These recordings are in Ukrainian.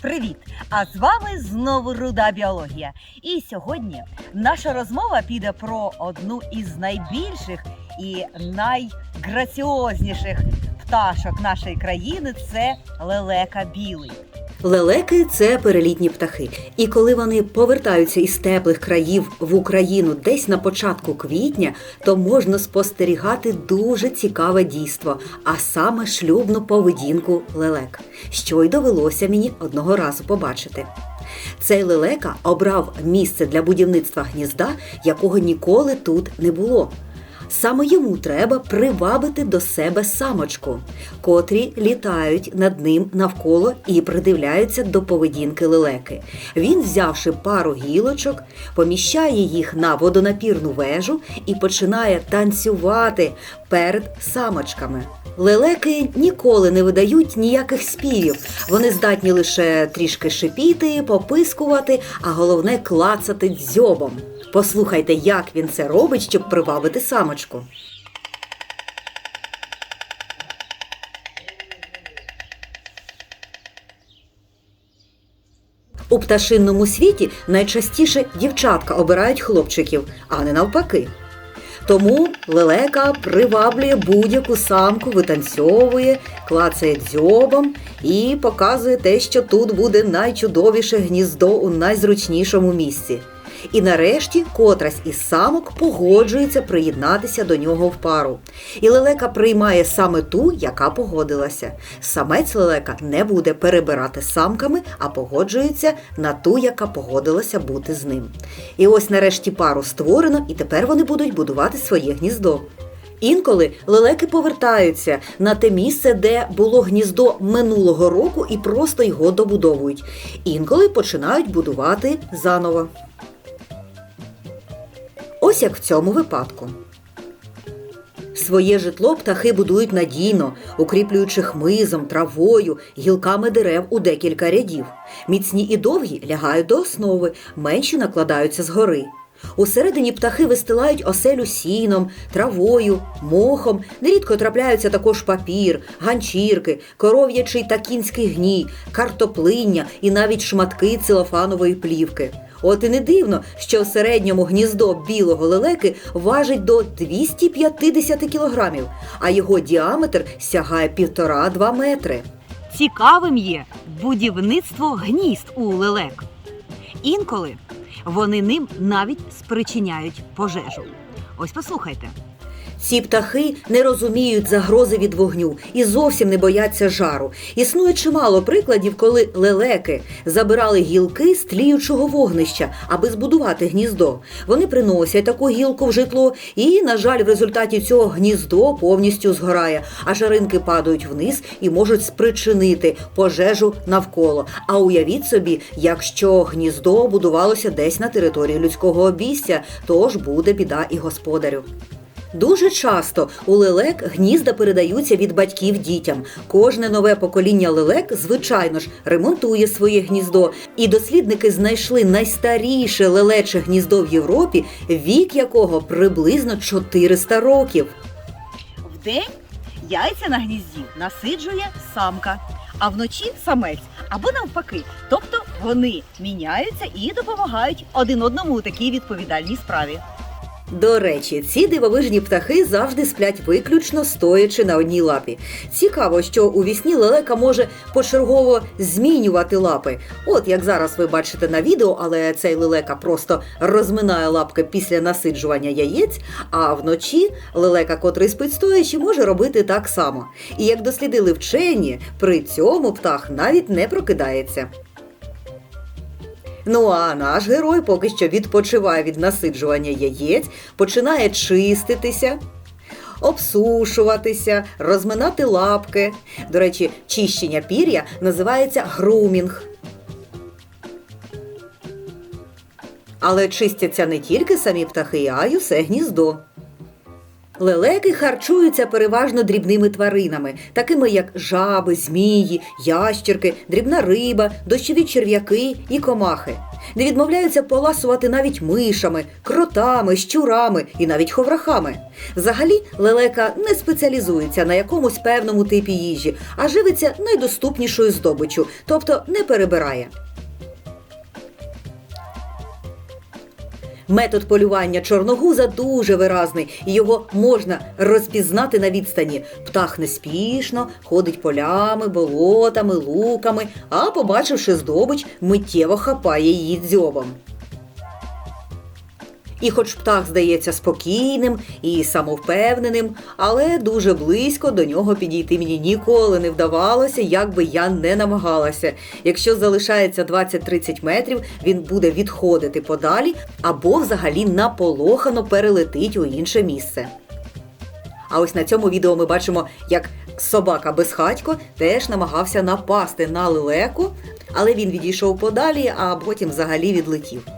Привіт! А з вами знову руда біологія. І сьогодні наша розмова піде про одну із найбільших і найграціозніших пташок нашої країни це лелека білий. Лелеки це перелітні птахи. І коли вони повертаються із теплих країв в Україну десь на початку квітня, то можна спостерігати дуже цікаве дійство, а саме шлюбну поведінку лелек, що й довелося мені одного разу побачити. Цей лелека обрав місце для будівництва гнізда, якого ніколи тут не було. Саме йому треба привабити до себе самочку, котрі літають над ним навколо і придивляються до поведінки лелеки. Він, взявши пару гілочок, поміщає їх на водонапірну вежу і починає танцювати перед самочками. Лелеки ніколи не видають ніяких співів. Вони здатні лише трішки шипіти, попискувати, а головне клацати дзьобом. Послухайте, як він це робить, щоб привабити самочку. У пташинному світі найчастіше дівчатка обирають хлопчиків, а не навпаки. Тому лелека приваблює будь-яку самку, витанцьовує, клацає дзьобом і показує те, що тут буде найчудовіше гніздо у найзручнішому місці. І нарешті котрась із самок погоджується приєднатися до нього в пару. І лелека приймає саме ту, яка погодилася. Самець лелека не буде перебирати самками, а погоджується на ту, яка погодилася бути з ним. І ось нарешті пару створено, і тепер вони будуть будувати своє гніздо. Інколи лелеки повертаються на те місце, де було гніздо минулого року, і просто його добудовують. Інколи починають будувати заново. Ось як в цьому випадку. Своє житло птахи будують надійно, укріплюючи хмизом, травою, гілками дерев у декілька рядів. Міцні і довгі лягають до основи, менші накладаються згори. Усередині птахи вистилають оселю сіном, травою, мохом. Нерідко трапляються також папір, ганчірки, коров'ячий та кінський гній, картоплиння і навіть шматки целофанової плівки. От і не дивно, що в середньому гніздо білого лелеки важить до 250 кілограмів, а його діаметр сягає 1,5-2 метри. Цікавим є будівництво гнізд у лелек. Інколи вони ним навіть спричиняють пожежу. Ось послухайте. Ці птахи не розуміють загрози від вогню і зовсім не бояться жару. Існує чимало прикладів, коли лелеки забирали гілки з тліючого вогнища, аби збудувати гніздо. Вони приносять таку гілку в житло, і, на жаль, в результаті цього гніздо повністю згорає, а жаринки падають вниз і можуть спричинити пожежу навколо. А уявіть собі, якщо гніздо будувалося десь на території людського обійстя, то ж буде біда і господарю. Дуже часто у лелек гнізда передаються від батьків дітям. Кожне нове покоління лелек, звичайно ж, ремонтує своє гніздо. І дослідники знайшли найстаріше лелече гніздо в Європі, вік якого приблизно 400 років. Вдень яйця на гнізді насиджує самка, а вночі самець або навпаки. Тобто вони міняються і допомагають один одному у такій відповідальній справі. До речі, ці дивовижні птахи завжди сплять виключно стоячи на одній лапі. Цікаво, що у вісні лелека може почергово змінювати лапи. От як зараз ви бачите на відео, але цей лелека просто розминає лапки після насиджування яєць, а вночі лелека, котрий спить стоячи, може робити так само. І як дослідили вчені, при цьому птах навіть не прокидається. Ну а наш герой поки що відпочиває від насиджування яєць, починає чиститися, обсушуватися, розминати лапки. До речі, чищення пір'я називається грумінг. Але чистяться не тільки самі птахи, а й усе гніздо. Лелеки харчуються переважно дрібними тваринами, такими як жаби, змії, ящерки, дрібна риба, дощові черв'яки і комахи. Не відмовляються поласувати навіть мишами, кротами, щурами і навіть ховрахами. Взагалі, лелека не спеціалізується на якомусь певному типі їжі, а живиться найдоступнішою здобиччю, тобто не перебирає. Метод полювання чорногуза дуже виразний, і його можна розпізнати на відстані. Птах неспішно ходить полями, болотами, луками, а побачивши здобич, миттєво хапає її дзьобом. І хоч птах здається спокійним і самовпевненим, але дуже близько до нього підійти мені ніколи не вдавалося, як би я не намагалася. Якщо залишається 20-30 метрів, він буде відходити подалі або взагалі наполохано перелетить у інше місце. А ось на цьому відео ми бачимо, як собака безхатько теж намагався напасти на лелеку, але він відійшов подалі, а потім взагалі відлетів.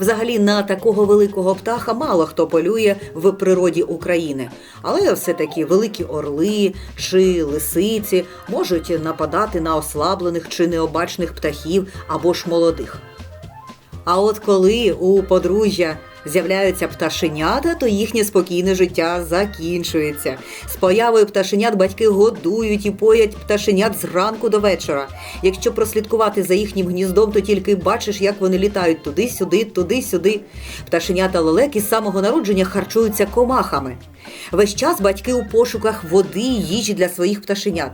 Взагалі на такого великого птаха мало хто полює в природі України, але все-таки великі орли чи лисиці можуть нападати на ослаблених чи необачних птахів або ж молодих. А от коли у подружжя з'являються пташенята, то їхнє спокійне життя закінчується. З появою пташенят батьки годують і поять пташенят зранку до вечора. Якщо прослідкувати за їхнім гніздом, то тільки бачиш, як вони літають туди-сюди, туди-сюди. Пташенята лелеки з самого народження харчуються комахами. Весь час батьки у пошуках води і їжі для своїх пташенят.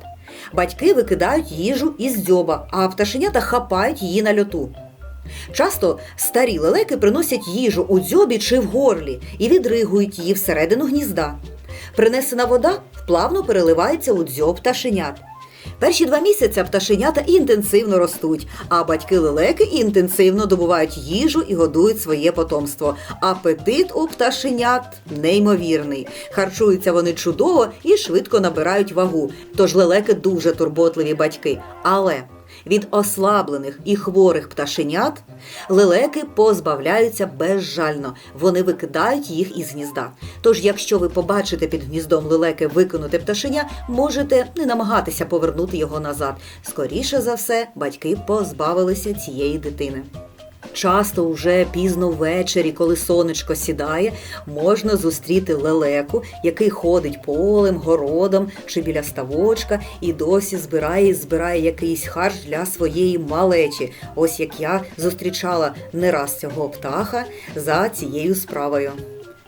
Батьки викидають їжу із дзьоба, а пташенята хапають її на льоту. Часто старі лелеки приносять їжу у дзьобі чи в горлі і відригують її всередину гнізда. Принесена вода вплавно переливається у дзьоб пташенят. Перші два місяці пташенята інтенсивно ростуть, а батьки лелеки інтенсивно добувають їжу і годують своє потомство. Апетит у пташенят неймовірний. Харчуються вони чудово і швидко набирають вагу. Тож лелеки дуже турботливі батьки. Але від ослаблених і хворих пташенят лелеки позбавляються безжально. Вони викидають їх із гнізда. Тож, якщо ви побачите під гніздом лелеки викинуте пташеня, можете не намагатися повернути його назад. Скоріше за все, батьки позбавилися цієї дитини. Часто уже пізно ввечері, коли сонечко сідає, можна зустріти лелеку, який ходить полем, городом чи біля ставочка і досі збирає і збирає якийсь харч для своєї малечі. Ось як я зустрічала не раз цього птаха за цією справою.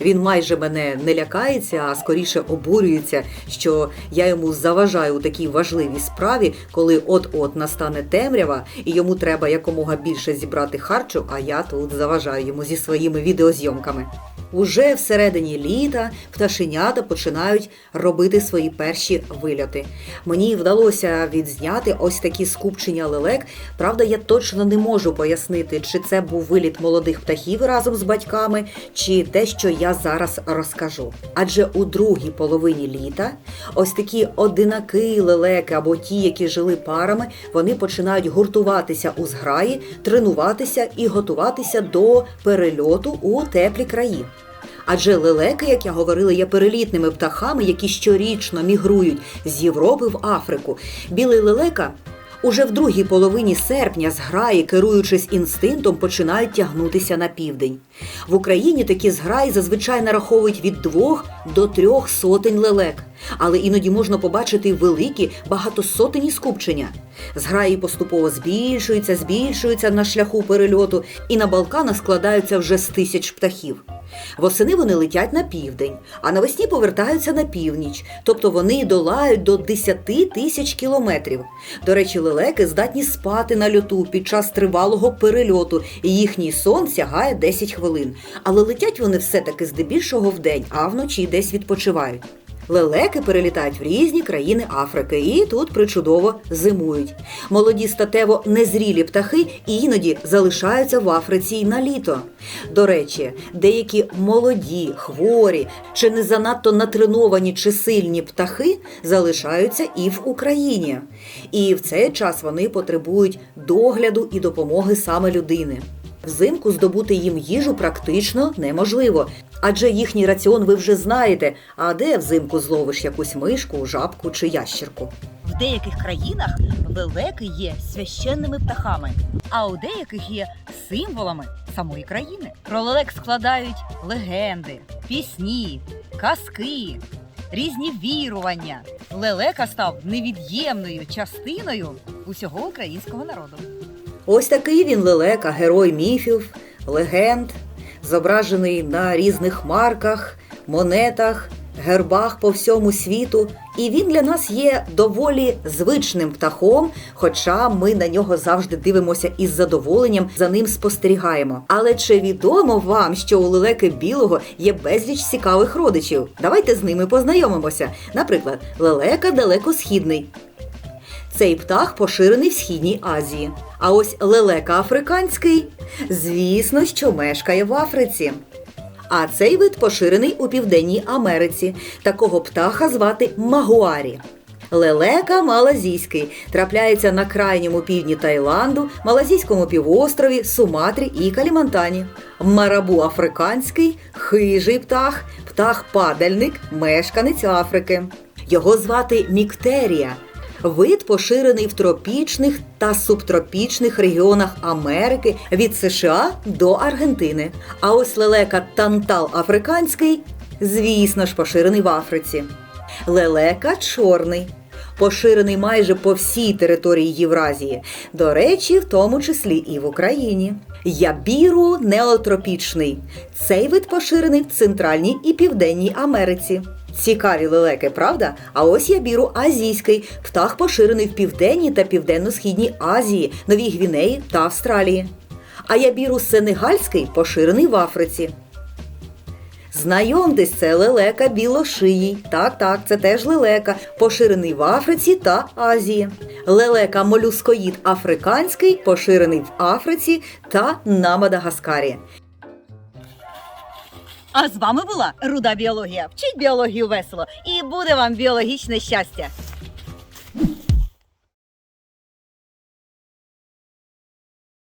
Він майже мене не лякається, а скоріше обурюється, що я йому заважаю у такій важливій справі, коли от-от настане темрява, і йому треба якомога більше зібрати харчу, а я тут заважаю йому зі своїми відеозйомками. Уже всередині літа пташенята починають робити свої перші вильоти. Мені вдалося відзняти ось такі скупчення лелек. Правда, я точно не можу пояснити, чи це був виліт молодих птахів разом з батьками, чи те, що я зараз розкажу. Адже у другій половині літа ось такі одинаки лелеки або ті, які жили парами, вони починають гуртуватися у зграї, тренуватися і готуватися до перельоту у теплі краї. Адже лелеки, як я говорила, є перелітними птахами, які щорічно мігрують з Європи в Африку. Білий лелека уже в другій половині серпня зграї, керуючись інстинктом, починають тягнутися на південь. В Україні такі зграї зазвичай нараховують від двох до трьох сотень лелек, але іноді можна побачити великі багатосотені скупчення. Зграї поступово збільшуються, збільшуються на шляху перельоту, і на Балканах складаються вже з тисяч птахів. Восени вони летять на південь, а навесні повертаються на північ, тобто вони долають до 10 тисяч кілометрів. До речі, лелеки здатні спати на льоту під час тривалого перельоту, і їхній сон сягає 10 хвилин. Але летять вони все-таки здебільшого вдень, а вночі десь відпочивають. Лелеки перелітають в різні країни Африки і тут причудово зимують. Молоді статево незрілі птахи іноді залишаються в Африці й на літо. До речі, деякі молоді, хворі чи не занадто натреновані чи сильні птахи залишаються і в Україні. І в цей час вони потребують догляду і допомоги саме людини. Взимку здобути їм їжу практично неможливо, адже їхній раціон ви вже знаєте. А де взимку зловиш якусь мишку, жабку чи ящірку? В деяких країнах лелеки є священними птахами, а у деяких є символами самої країни. Про лелек складають легенди, пісні, казки, різні вірування. Лелека став невід'ємною частиною усього українського народу. Ось такий він лелека, герой міфів, легенд, зображений на різних марках, монетах, гербах по всьому світу. І він для нас є доволі звичним птахом, хоча ми на нього завжди дивимося із задоволенням, за ним спостерігаємо. Але чи відомо вам, що у лелеки білого є безліч цікавих родичів? Давайте з ними познайомимося. Наприклад, лелека далекосхідний. Цей птах поширений в східній Азії. А ось лелека африканський, звісно, що мешкає в Африці. А цей вид поширений у Південній Америці. Такого птаха звати магуарі. Лелека малазійський трапляється на крайньому півдні Таїланду, Малазійському півострові, Суматрі і Калімантані. Марабу африканський, хижий птах, птах-падальник, мешканець Африки. Його звати Міктерія. Вид поширений в тропічних та субтропічних регіонах Америки від США до Аргентини. А ось лелека тантал африканський, звісно ж, поширений в Африці. Лелека чорний. Поширений майже по всій території Євразії, до речі, в тому числі і в Україні. Ябіру неотропічний. Цей вид поширений в Центральній і Південній Америці. Цікаві лелеки, правда? А ось ябіру азійський. Птах поширений в Південній та Південно-Східній Азії, Новій Гвінеї та Австралії. А ябіру сенегальський поширений в Африці. Знайомтесь, це лелека білошиїй. Так, так, це теж лелека, поширений в Африці та Азії. Лелека молюскоїд африканський, поширений в Африці та на Мадагаскарі. А з вами була Руда Біологія. Вчіть біологію весело і буде вам біологічне щастя.